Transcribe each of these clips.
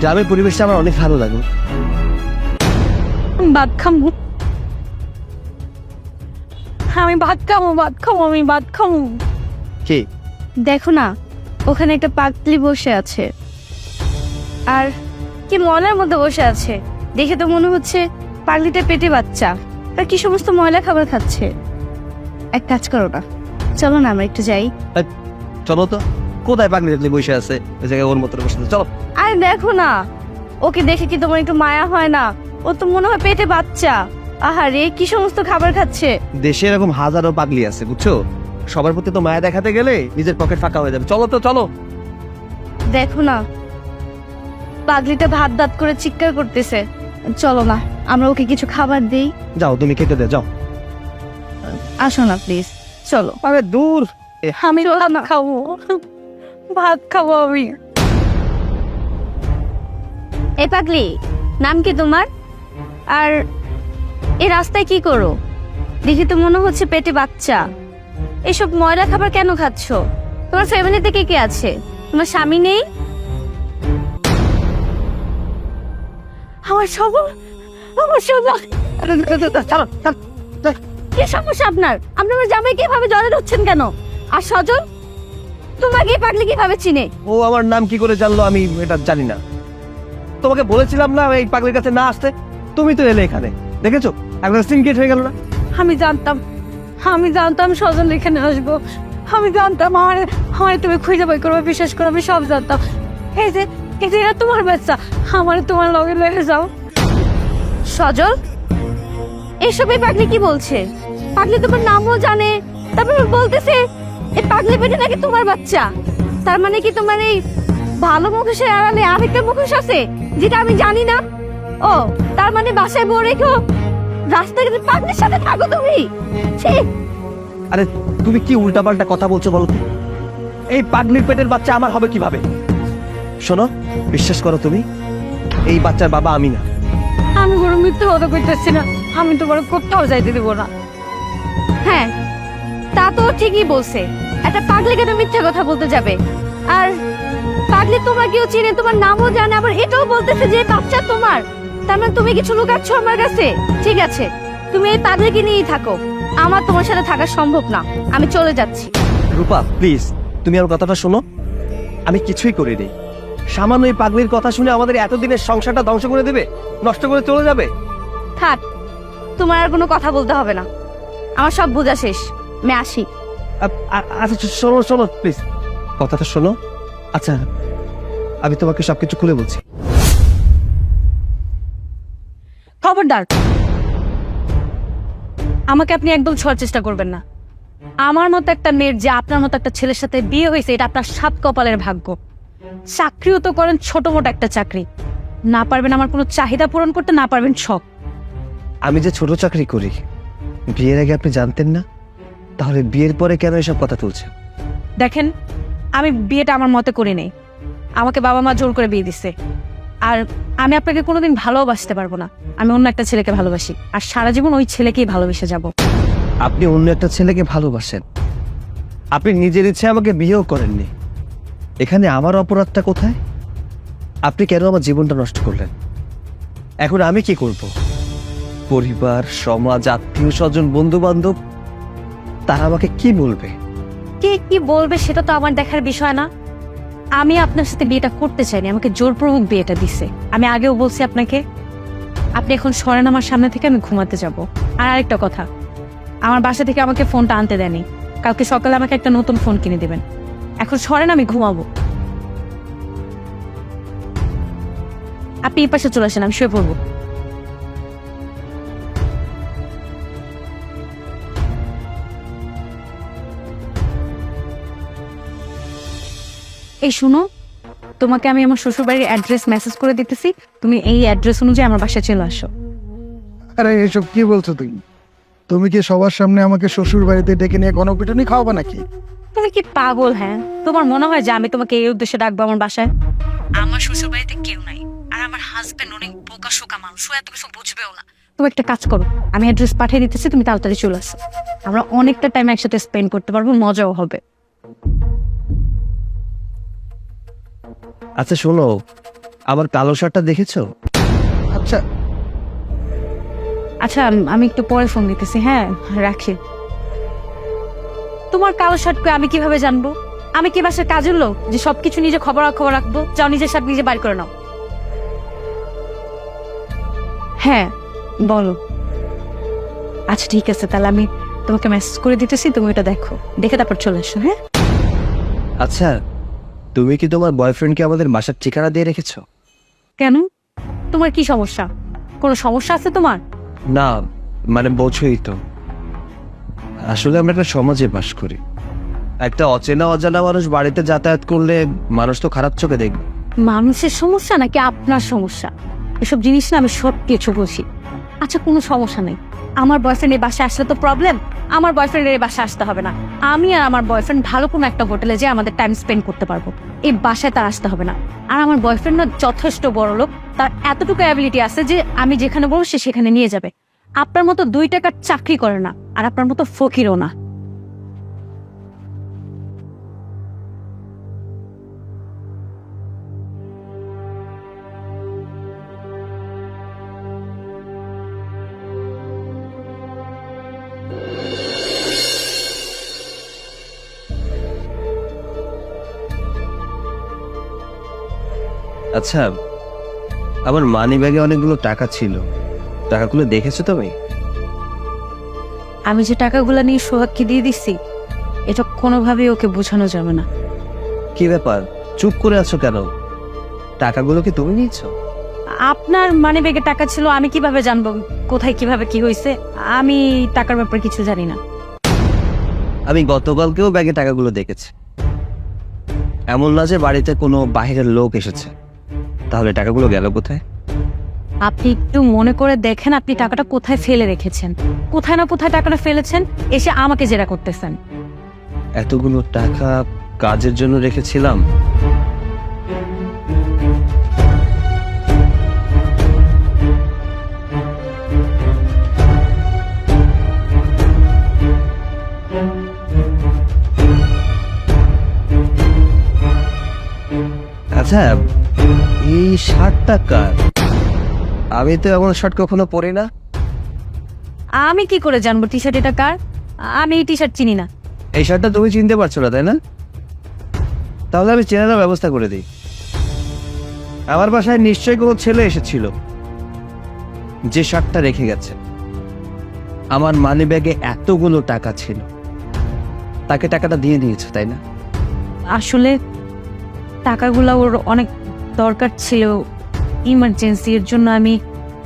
গ্রামের পরিবেশটা আমার অনেক ভালো লাগে। ভাত খামু। আমি ভাত খামু ভাত খামু আমি ভাত খামু। কে? দেখো না ওখানে একটা পাগলি বসে আছে। আর কি ময়লার মধ্যে বসে আছে? দেখে তো মনে হচ্ছে পাগলিটা পেটে বাচ্চা। আর কি সমস্ত ময়লা খাবার খাচ্ছে? এক কাজ করো না। চলো না আমরা একটু যাই। চলো তো। কোথায় পাগলি টাগলি বসে আছে? ওই জায়গায় ওর মতো বসে আছে। চলো। আরে দেখো না। ওকে দেখে কি তোমার একটু মায়া হয় না? ও তো মনে হয় পেটে বাচ্চা। আহারে কি সমস্ত খাবার খাচ্ছে? দেশে এরকম হাজারো পাগলি আছে বুঝছ? সবার প্রতি তো মায়া দেখাতে গেলে নিজের পকেট ফাঁকা হয়ে যাবে। চলো তো চলো। দেখো না। পাগলিটা ভাত দাঁত করে চিৎকার করতেছে। চলো না আমরা ওকে কিছু খাবার দেই। যাও তুমি খেতে দে যাও। আসো না প্লিজ চলো। আরে দূর। আমি ভাত খাব। ভাত খাব আমি। এ পাগলি নাম কি তোমার? আর এই রাস্তায় কি করো? দেখি তো মনে হচ্ছে পেটে বাচ্চা। এসব ময়লা খাবার কেন খাচ্ছ? তোমার ফ্যামিলিতে কে কে আছে? তোমার স্বামী নেই? আমার সব আমার সব। কি সমস্যা আপনার? আপনি আমার জামাইকে এভাবে জড়ে ধরছেন কেন? আর সজল? তোমাকে এই পাগলি কীভাবে চিনে? ও আমার নাম কি করে জানলো আমি এটা জানি না। তোমাকে বলেছিলাম না এই পাগলির কাছে না আসতে। তুমি তো এলে এখানে দেখেছ? একবার সিনকেট হয়ে গেল না? আমি জানতাম আমি জানতাম সজল এখানে আসব। আমি জানতাম আমার আমার তুমি খুঁজে বই করবে বিশ্বাস করো আমি সব জানতাম। এই যে এই যে এরা তোমার বাচ্চা আমার তোমার লগে লেগে যাও। সজল এসব এই পাগলি কি বলছে? পাগলি তোমার নামও জানে তারপর বলতেছে এই পাগলি পেটে নাকি তোমার বাচ্চা? তার মানে কি তোমার এই ভালো মুখোশের আড়ালে আরেকটা মুখোশ আছে যেটা আমি জানি না? ও তার মানে বাসায় বউ রেখো রাস্তায় পাগলির সাথে থাকো তুমি? আরে তুমি কি উল্টাপাল্টা কথা বলছো বলো তো? এই পাগলির পেটের বাচ্চা আমার হবে কীভাবে? শোনো বিশ্বাস করো তুমি এই বাচ্চার বাবা আমি না। আমি কোনো মিথ্যে কথা কইতেছি না। আমি তোমার কোথাও যাইতে দেবো না। হ্যাঁ তা তো ঠিকই বলছে। একটা পাগলি কেন মিথ্যে কথা বলতে যাবে? আর পাগলি তোমাকেও চিনে তোমার নামও জানে আবার এটাও বলতেছে যে বাচ্চা তোমার। তার মানে তুমি কিছু লুকাচ্ছ আমার কাছে? ঠিক আছে তুমি এই পাগলিকে নিয়েই থাকো। আমার তোমার সাথে থাকা সম্ভব না। আমি চলে যাচ্ছি। রূপা প্লিজ তুমি আমার কথাটা শোনো। আমি কিছুই করিনি। সামান্য এই পাগলির কথা শুনে আমাদের এতদিনের সংসারটা ধ্বংস করে দেবে? নষ্ট করে চলে যাবে? থাক তোমার আর কোনো কথা বলতে হবে না। আমার সব বোঝা শেষ। আমি আসি। আচ্ছা শো- শোনো শোনো প্লিজ কথাটা শোনো। আচ্ছা আমি তোমাকে সবকিছু খুলে বলছি। খবরদার। আমাকে আপনি একদম ছোঁয়ার চেষ্টা করবেন না। আমার মতো একটা মেয়ের যে আপনার মতো একটা ছেলের সাথে বিয়ে হয়েছে এটা আপনার সাত কপালের ভাগ্য। চাকরিও তো করেন ছোট মোটো একটা চাকরি। না পারবেন আমার কোনো চাহিদা পূরণ করতে না পারবেন শখ। আমি যে ছোট চাকরি করি বিয়ের আগে আপনি জানতেন না? তাহলে বিয়ের পরে কেন এসব কথা তুলছে? দেখেন আমি বিয়েটা আমার মতে করি নেই। আমাকে বাবা মা জোর করে বিয়ে দিচ্ছে আর আমি আপনাকে কোনোদিন ভালোবাসতে পারব না। আমি অন্য একটা ছেলেকে ভালোবাসি। আর সারা জীবন ওই ছেলেকেই ভালোবেসে যাব। আপনি অন্য একটা ছেলেকে ভালোবাসেন। আপনি নিজের ইচ্ছে আমাকে বিয়েও করেননি। এখানে আমার অপরাধটা কোথায়? আপনি কেন আমার জীবনটা নষ্ট করলেন? এখন আমি কি করব? পরিবার সমাজ আত্মীয় স্বজন বন্ধু বান্ধব তারা আমাকে কি বলবে? কে কি বলবে সেটা তো আমার দেখার বিষয় না। আমি আপনার সাথে বিয়েটা করতে চাইনি, আমাকে জোরপূর্বক বিয়েটা দিছে। আমি আগেও বলছি আপনাকে, আপনি এখন সরেন আমার সামনে থেকে আমি ঘুমাতে যাব। আর আরেকটা কথা, আমার বাসা থেকে আমাকে ফোনটা আনতে দেয়নি। কালকে সকালে আমাকে একটা নতুন ফোন কিনে দেবেন। এখন সরেন আমি ঘুমাবো। আপনি এই পাশে চলে আসেন, আমি শুয়ে পড়ব। এই শুনো তোমাকে আমি আমার শ্বশুরবাড়ির অ্যাড্রেস মেসেজ করে দিতেছি। তুমি এই অ্যাড্রেস অনুযায়ী আমার বাসায় চলে আসো। আরে এসব কি বলছো তুমি? তুমি কি সবার সামনে আমাকে শ্বশুর বাড়িতে ডেকে নিয়ে গণপিটুনি খাওয়াবে নাকি? তুমি কি পাগল হ্যাঁ? তোমার মনে হয় যে আমি তোমাকে এই উদ্দেশ্যে ডাকবো আমার বাসায়? আমার শ্বশুর বাড়িতে কেউ নাই আর আমার হাজবেন্ড অনেক বোকা শোকা মানুষ ও এত কিছু বুঝবেও না। তুমি একটা কাজ করো আমি অ্যাড্রেস পাঠিয়ে দিতেছি তুমি তাড়াতাড়ি চলে আসো। আমরা অনেকটা টাইম একসাথে স্পেন্ড করতে পারব মজাও হবে। আচ্ছা শোনো। আমার কালো শার্টটা দেখেছ? আচ্ছা। আচ্ছা আমি একটু পরে ফোন দিতেছি হ্যাঁ? রাখি তোমার কালো শার্টকে আমি কীভাবে জানব? আমি কি বাসার কাজের লোক যে সবকিছু নিজে খবর খবর রাখব? যাও নিজের শার্ট নিজে বাইর করে নাও। হ্যাঁ বলো। আচ্ছা ঠিক আছে তাহলে আমি তোমাকে মেসেজ করে দিতেছি তুমি এটা দেখো। দেখে তারপর চলে এসো হ্যাঁ? আচ্ছা। তুমি কি তোমার বয়ফ্রেন্ডকে আমাদের বাসার ঠিকানা দিয়ে রেখেছো? কেন? তোমার কি সমস্যা? কোনো সমস্যা আছে তোমার? না মানে বোঝোই তো। আসলে আমরা একটা সমাজে বাস করি। একটা অচেনা অজানা মানুষ বাড়িতে যাতায়াত করলে মানুষ তো খারাপ চোখে দেখবে। মানুষের সমস্যা নাকি আপনার সমস্যা? এসব জিনিস না আমি সব কিছু বুঝি। আচ্ছা কোনো সমস্যা নেই। আমার বয়ফ্রেন্ড এই বাসায় আসলে তো প্রবলেম আমার বয়ফ্রেন্ডের বাসায় আসতে হবে না। আমি আর আমার বয়ফ্রেন্ড ভালো কোনো একটা হোটেলে যেয়ে আমাদের টাইম স্পেন্ড করতে পারব। এই বাসায় তার আসতে হবে না। আর আমার বয়ফ্রেন্ড না যথেষ্ট বড় লোক, তার এতটুকু অ্যাবিলিটি আছে যে আমি যেখানে বলব সে সেখানে নিয়ে যাবে। আপনার মতো দুই টাকার চাকরি করে না, আর আপনার মতো ফকিরও না। আচ্ছা আমার মানি ব্যাগে অনেকগুলো টাকা ছিল। টাকাগুলো দেখেছ তুমি? আমি যে টাকাগুলো নিয়ে সোহাগকে দিয়ে দিচ্ছি এটা কোনোভাবেই ওকে বোঝানো যাবে না। কি ব্যাপার? চুপ করে আছো কেন? টাকাগুলো কি তুমি নিয়েছো? আপনার মানি ব্যাগে টাকা ছিল আমি কীভাবে জানব? কোথায় কীভাবে কি হয়েছে? আমি টাকার ব্যাপারে কিছু জানি না। আমি গতকালকেও ব্যাগে টাকাগুলো দেখেছি। এমন না যে বাড়িতে কোনো বাইরের লোক এসেছে। তাহলে টাকাগুলো গেল কোথায়? আপনি একটু মনে করে দেখেন আপনি টাকাটা কোথায় ফেলে রেখেছেন। কোথায় না কোথায় টাকাটা ফেলেছেন এসে আমাকে জেরা করতেছেন। এতগুলো টাকা কাজের জন্য রেখেছিলাম। আচ্ছা এই শার্টটা কার? আমি তো এমন শার্ট কখনো পরি না আমি কি করে জানব টি শার্ট এটা কার? আমি এই টি শার্ট চিনি না। এই শার্টটা তুমি চিনতে পারছ না তাই না? তাহলে আমি চেনার ব্যবস্থা করে দিই। আমার বাসায় নিশ্চয়ই কোনো ছেলে এসেছিল যে শার্টটা রেখে গেছে। আমার মানি ব্যাগে এতগুলো টাকা ছিল। তাকে টাকাটা দিয়ে দিয়েছ তাই না? আসলে টাকাগুলো ওর অনেক দরকার ছিল ইমার্জেন্সি এর জন্য আমি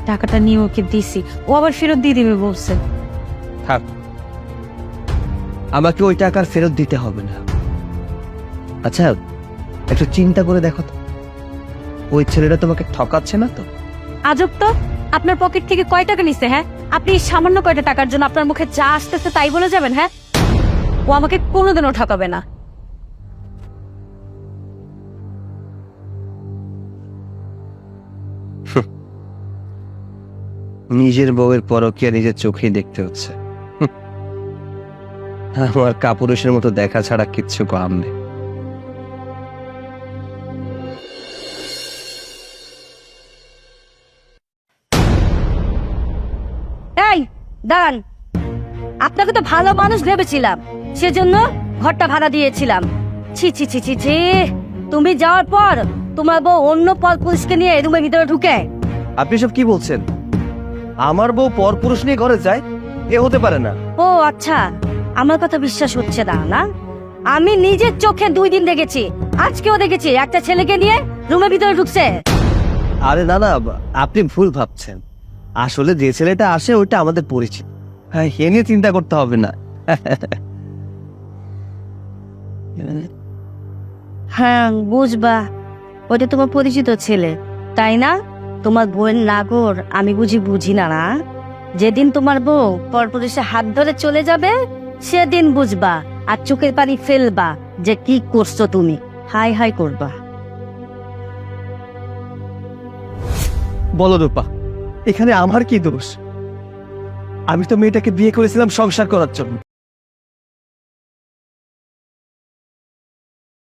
টাকাটা নিয়ে ওকে দিছি। ও আবার ফেরত দিয়ে দিবে বলছে। থাক। আমাকে ওই টাকার ফেরত দিতে হবে না। আচ্ছা একটু চিন্তা করে দেখো তো। ওই ছেলেটা তোমাকে ঠকাচ্ছে না তো? আজব তো। আপনার পকেট থেকে কয় টাকা নিছে হ্যাঁ? আপনি এই সামান্য কয়টা টাকার জন্য আপনার মুখে যা আসতেছে তাই বলে যাবেন হ্যাঁ? ও আমাকে কোনোদিনও ঠকাবে না। নিজের বউয়ের পরকিয়া নিজের চোখেই দেখতে হচ্ছে। আমার কাপুরুষের মতো দেখা ছাড়া কিচ্ছু কাম নেই। এই দাঁড়ান। আপনাকে তো ভালো মানুষ ভেবেছিলাম। সেজন্য ঘরটা ভাড়া দিয়েছিলাম। ছি ছি ছি ছি ছি। তুমি যাওয়ার পর তোমার বউ অন্য পর পুলিশকে নিয়ে রুমের ভিতরে ঢুকে। আপনি সব কি বলছেন? আমার বউ পরপুরুষ নিয়ে ঘরে যায় এ হতে পারে না। ও আচ্ছা। আমার কথা বিশ্বাস হচ্ছে না না? আমি নিজের চোখে দুই দিন দেখেছি আজকেও দেখেছি একটা ছেলেকে নিয়ে রুমের ভিতরে ঢুকছে। আরে না না আপনি ভুল ভাবছেন। আসলে যে ছেলেটা আসে ওইটা আমাদের পরিচিত। হ্যাঁ এ নিয়ে চিন্তা করতে হবে না। হ্যাঁ বুঝবা ওটা তোমার পরিচিত ছেলে তাই না? তোমার বউয়ের নাগর, আমি বুঝি বুঝি না না? যেদিন তোমার বউ পরপুরুষে হাত ধরে চলে যাবে, সেদিন বুঝবা আর চোখের পানি ফেলবা যে কি করছ তুমি। হাই হাই করবা। বলো রূপা এখানে আমার কি দোষ? আমি তো মেয়েটাকে বিয়ে করেছিলাম সংসার করার জন্য।